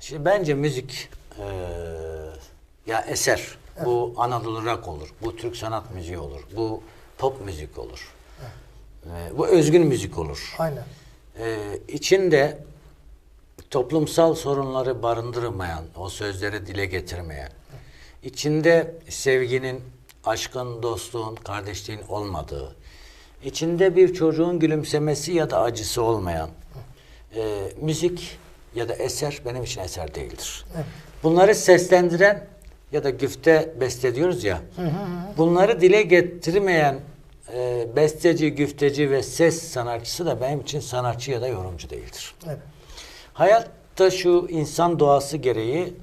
Şimdi bence müzik eee, ya eser. Bu Anadolu rock olur. Bu Türk sanat müziği olur. Bu pop müzik olur. Eee, bu özgün müzik olur. Aynen. Ee, içinde toplumsal sorunları barındırmayan, o sözleri dile getirmeyen, içinde sevginin, aşkın, dostluğun, kardeşliğin olmadığı, içinde bir çocuğun gülümsemesi ya da acısı olmayan e, müzik ya da eser benim için eser değildir. Bunları seslendiren ya da güfte beste diyoruz ya, bunları dile getirmeyen e, besteci, güfteci ve ses sanatçısı da benim için sanatçı ya da yorumcu değildir. Evet. Hayatta şu insan doğası gereği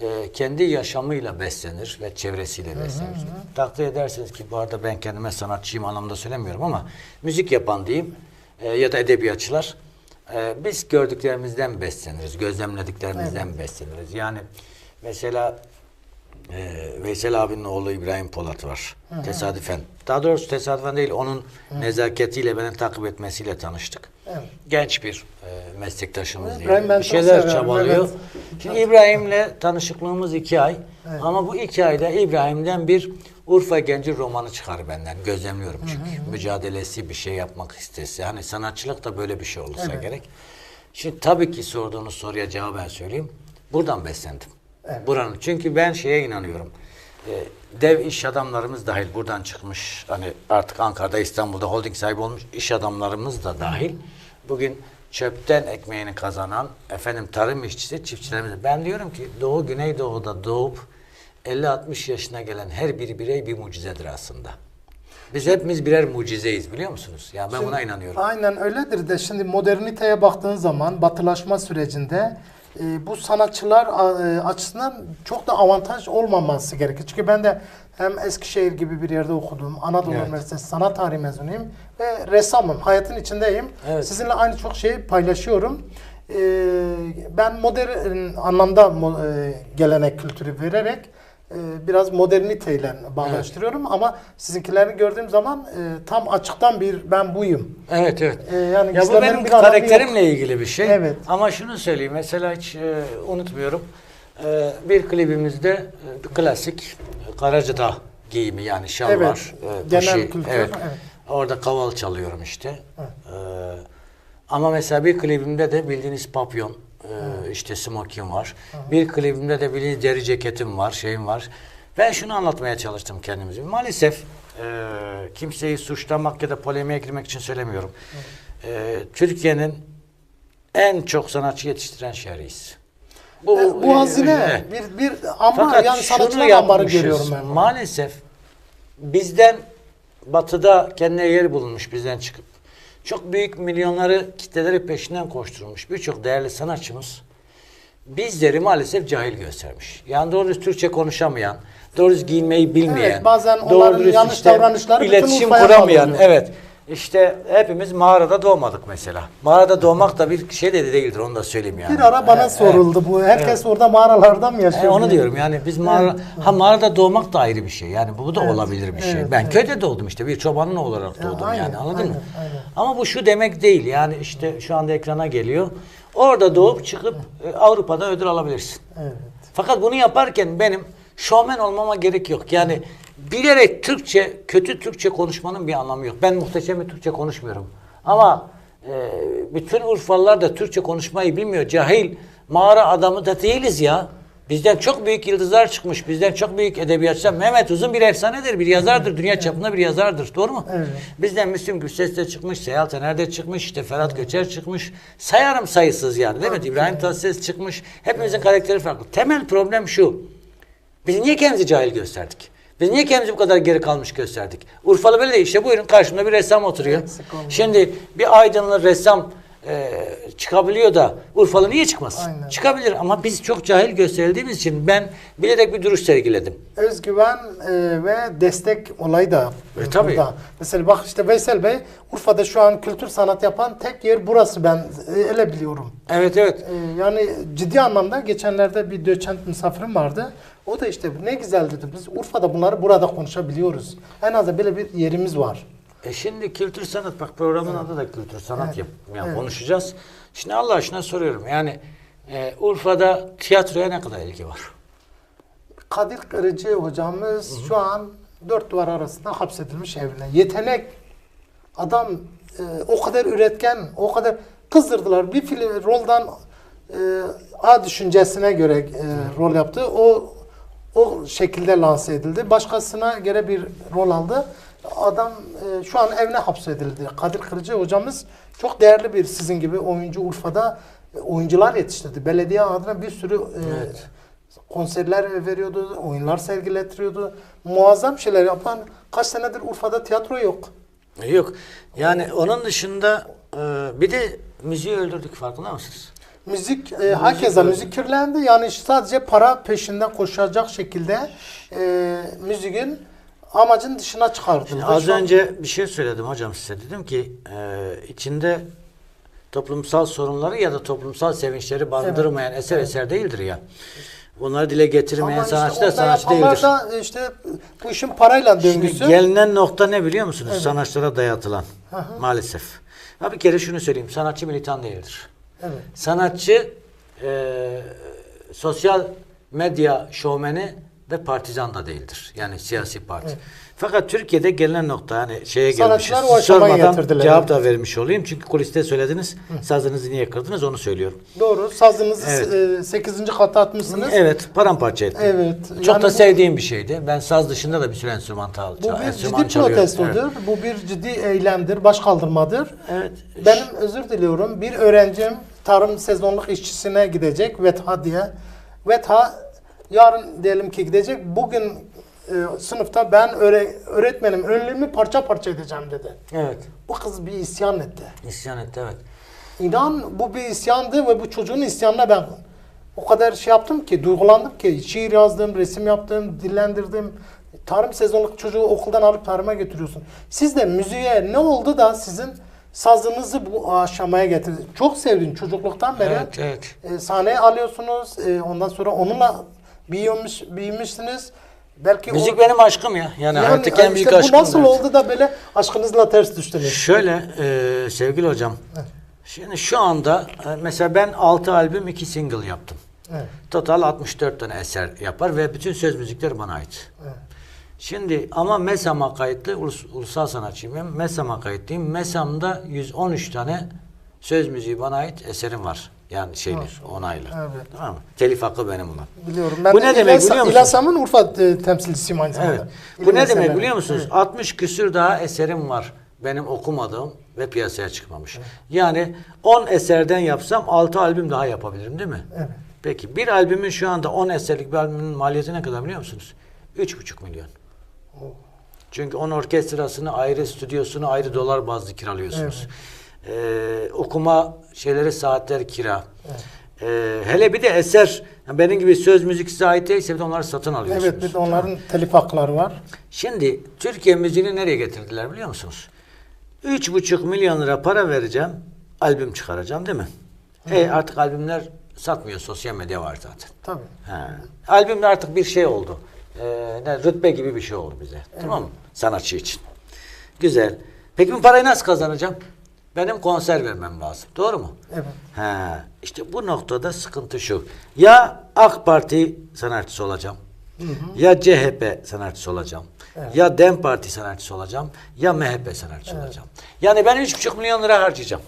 e, kendi yaşamıyla beslenir ve çevresiyle beslenir. Takdir edersiniz ki bu arada ben kendime sanatçıyım anlamda söylemiyorum ama müzik yapan diyeyim e, ya da edebiyatçılar e, biz gördüklerimizden besleniriz, gözlemlediklerimizden besleniriz. Yani mesela ee, Veysel abinin oğlu İbrahim Polat var. Tesadüfen. Daha doğrusu tesadüfen değil. Onun nezaketiyle beni takip etmesiyle tanıştık. Evet. Genç bir e, meslektaşımız Evet, diye. Ben bir şeyler çabalıyor. evet. Şimdi İbrahim'le tanışıklığımız iki ay. Ama bu iki ayda İbrahim'den bir Urfa Genci romanı çıkar benden. Gözlemliyorum çünkü. Mücadelesi bir şey yapmak istese. Hani sanatçılık da böyle bir şey olursa Evet. gerek. Şimdi tabii ki sorduğunuz soruya cevaben söyleyeyim. Buradan beslendim. Buranın. Çünkü ben şeye inanıyorum. Ee, dev iş adamlarımız dahil buradan çıkmış. Hani artık Ankara'da, İstanbul'da holding sahibi olmuş iş adamlarımız da dahil. Bugün çöpten ekmeğini kazanan efendim tarım işçisi çiftçilerimiz. Ben diyorum ki Doğu Güneydoğu'da doğup 50-60 yaşına gelen her bir birey bir mucizedir aslında. Biz hepimiz birer mucizeyiz biliyor musunuz? Ya ben buna inanıyorum. Aynen öyledir de şimdi moderniteye baktığın zaman batılaşma sürecinde e, bu sanatçılar e, açısından çok da avantaj olmaması gerekir. Çünkü ben de hem Eskişehir gibi bir yerde okudum. Anadolu Evet. Üniversitesi sanat tarihi mezunuyum ve ressamım. Hayatın içindeyim. Evet. Sizinle aynı çok şeyi paylaşıyorum. E, ben modern anlamda e, gelenek kültürü vererek e, biraz moderniteyle bağdaştırıyorum ama sizinkilerini gördüğüm zaman e, tam açıktan bir ben buyum. Evet evet. Ee, yani ya bu benim bir karakterimle ilgili bir şey. Evet. Ama şunu söyleyeyim mesela hiç e, unutmuyorum. E, bir klibimizde e, klasik e, Karacadağ giyimi yani şal Evet. var. e, Genel kültür, Evet. evet. Orada kaval çalıyorum işte. E, ama mesela bir klibimde de bildiğiniz papyon e, işte smokin var. Bir klibimde de bildiğiniz deri ceketim var, şeyim var. Ben şunu anlatmaya çalıştım kendimize. Maalesef e, kimseyi suçlamak ya da polemiğe girmek için söylemiyorum. E, Türkiye'nin en çok sanatçı yetiştiren şehriyiz. Bu, e, bu hazine öyle. bir bir ambar Fakat yani sanatçılar ambarı görüyorum ben. Maalesef bizden batıda kendine yer bulunmuş bizden çıkıp çok büyük milyonları kitleleri peşinden koşturmuş birçok değerli sanatçımız bizleri maalesef cahil göstermiş. Yani doğru düz Türkçe konuşamayan, doğru düz giyinmeyi bilmeyen, Evet, bazen doğru onların dürüst yanlış davranışları bütün iletişim kuramayan, bağlanıyor. evet. İşte hepimiz mağarada doğmadık mesela. Mağarada doğmak da bir şey de değildir onu da söyleyeyim yani. Bir ara bana Evet, soruldu bu. Herkes orada mağaralarda mı yaşıyor? e, onu diyorum yani biz mağara, ha mağarada doğmak da ayrı bir şey. Yani bu da olabilir bir şey. evet, ben evet. köyde doğdum işte bir çobanın olarak Ya, doğdum aynen, yani anladın aynen, mı? aynen. Ama bu şu demek değil yani işte şu anda ekrana geliyor. Orada doğup çıkıp e, Avrupa'da ödül alabilirsin. Evet. Fakat bunu yaparken benim şovmen olmama gerek yok. Yani bilerek Türkçe, kötü Türkçe konuşmanın bir anlamı yok. Ben muhteşem bir Türkçe konuşmuyorum. Ama e, bütün Urfalılar da Türkçe konuşmayı bilmiyor. Cahil, mağara adamı da değiliz ya. Bizden çok büyük yıldızlar çıkmış. Bizden çok büyük edebiyatçılar. Mehmet Uzun bir efsanedir, bir yazardır. Dünya çapında bir yazardır. Doğru mu? Evet. Bizden Müslüm Gürses de çıkmış, Seyal Tener de çıkmış, işte Ferhat Göçer çıkmış. Sayarım sayısız yani değil mi? İbrahim Tatlıses çıkmış. Hepimizin karakteri farklı. Temel problem şu. Biz niye kendimizi cahil gösterdik? Biz niye kendimizi bu kadar geri kalmış gösterdik? Urfalı böyle. İşte buyurun karşımda bir ressam oturuyor. Şimdi bir aydınlı ressam e, çıkabiliyor da Urfalı niye çıkmaz? Aynen. Çıkabilir ama biz çok cahil gösterildiğimiz için ben bilerek bir duruş sergiledim. Özgüven e, ve destek olayı da E, tabii. burada. Mesela bak işte Veysel Bey Urfa'da şu an kültür sanat yapan tek yer burası ben e, ele biliyorum. Evet evet. E, yani ciddi anlamda geçenlerde bir doçent misafirim vardı. O da işte ne güzel dedi. Biz Urfa'da bunları burada konuşabiliyoruz. En azından böyle bir yerimiz var. E şimdi kültür sanat bak programın adı da kültür sanat yap. Yani Evet. konuşacağız. Şimdi Allah aşkına soruyorum. Yani Ee, Urfa'da tiyatroya ne kadar ilgi var? Kadir Kırıcı hocamız şu an dört duvar arasında hapsedilmiş evine. Yetenek adam e, o kadar üretken, o kadar kızdırdılar. Bir film roldan e, A düşüncesine göre e, rol yaptı. O o şekilde lanse edildi. Başkasına göre bir rol aldı. Adam e, şu an evine hapsedildi. Kadir Kırıcı hocamız çok değerli bir sizin gibi oyuncu Urfa'da e, oyuncular yetiştirdi. Belediye adına bir sürü e, Evet. konserler veriyordu, oyunlar sergilettiriyordu. Muazzam şeyler yapan kaç senedir Urfa'da tiyatro yok. Yok. Yani onun dışında e, bir de müziği öldürdük farkında mısınız? Müzik, e, herkese müzik kirlendi. Yani sadece para peşinden koşacak şekilde e, müziğin amacın dışına çıkartıldı. Az Şu an- önce bir şey söyledim hocam size. Dedim ki e, içinde toplumsal sorunları ya da toplumsal sevinçleri barındırmayan eser eser değildir ya. Bunları dile getirmeyen Ama işte sanatçı da sanatçı değildir. da işte bu işin parayla Şimdi döngüsü. gelinen nokta ne biliyor musunuz? Sanatçılara dayatılan. Maalesef. Ha bir kere şunu söyleyeyim. Sanatçı militan değildir. Evet. Sanatçı e, sosyal medya şovmeni ve partizan da değildir. Yani siyasi parti. Fakat Türkiye'de gelinen nokta hani şeye gelmişiz. Sanatçılar Sormadan cevap da vermiş olayım. Çünkü kuliste söylediniz. Sazınızı niye kırdınız onu söylüyorum. Doğru. Sazınızı Evet. 8. kata atmışsınız. Evet paramparça ettim. Evet. Çok Yani da bu- sevdiğim bir şeydi. Ben saz dışında da bir sürü enstrümantal Bu bir enstrüman ciddi çalıyorum. protestodur. Evet. Bu bir ciddi eylemdir, baş kaldırmadır. Evet. Benim özür diliyorum. Bir öğrencim tarım sezonluk işçisine gidecek VETHA diye. VETHA yarın diyelim ki gidecek. Bugün e, sınıfta ben öğre- öğretmenim önlüğümü parça parça edeceğim dedi. Evet. Bu kız bir isyan etti. İsyan etti evet. İnan bu bir isyandı ve bu çocuğun isyanına ben o kadar şey yaptım ki, duygulandım ki şiir yazdım, resim yaptım, dillendirdim. Tarım sezonluk çocuğu okuldan alıp tarıma götürüyorsun. Siz de müziğe ne oldu da sizin sazınızı bu aşamaya getirdi? Çok sevdim çocukluktan beri. Evet, evet. E, sahneye alıyorsunuz, e, ondan sonra onunla büyümüş, büyümüşsünüz. Belki o- Müzik benim aşkım ya. Yani, Yani hayattaki en büyük işte aşkım. Bu nasıl evet. oldu da böyle aşkınızla ters düştünüz? Şöyle e, sevgili hocam. Şimdi şu anda e, mesela ben 6 albüm 2 single yaptım. Evet. Total 64 tane eser yapar ve bütün söz müzikler bana ait. Evet. Şimdi ama MESAM'a kayıtlı ulus- ulusal sanatçıyım. Ben MESAM'a kayıtlıyım. MESAM'da 113 tane söz müziği bana ait eserim var. Yani şeyli, onaylı. Evet. Tamam mı? Telif hakkı benim ulan. Biliyorum. Ben Bu de ne demek İlyas- biliyor musun? İlyasam'ın Urfa e, temsilcisiyim aynı zamanda. Evet. Bu İlim ne demek eserleri. biliyor musunuz? 60 küsür daha eserim var. Benim okumadığım ve piyasaya çıkmamış. Yani 10 eserden yapsam 6 albüm daha yapabilirim değil mi? Evet. Peki bir albümün şu anda 10 eserlik bir albümün maliyeti ne kadar biliyor musunuz? 3,5 milyon. Çünkü onun orkestrasını ayrı, stüdyosunu ayrı dolar bazlı kiralıyorsunuz. Ee, okuma şeyleri saatler kira. Ee, hele bir de eser, yani benim gibi söz müzik size ait değilse bir de onları satın alıyorsunuz. Evet bir de onların telif hakları var. Şimdi Türkiye müziğini nereye getirdiler biliyor musunuz? Üç buçuk milyon lira para vereceğim, albüm çıkaracağım değil mi? E artık albümler satmıyor, sosyal medya var zaten. Tabii. Ha. Albümler artık bir şey oldu. Ee, rütbe gibi bir şey oldu bize. Tamam mı? Sanatçı için. Güzel. Peki bu parayı nasıl kazanacağım? Benim konser vermem lazım. Doğru mu? Evet. Ha, işte bu noktada sıkıntı şu. Ya AK Parti sanatçısı olacağım. Ya CHP sanatçısı olacağım. Ya DEM Parti sanatçısı olacağım. Ya MHP sanatçısı olacağım. Yani ben 3,5 milyon lira harcayacağım.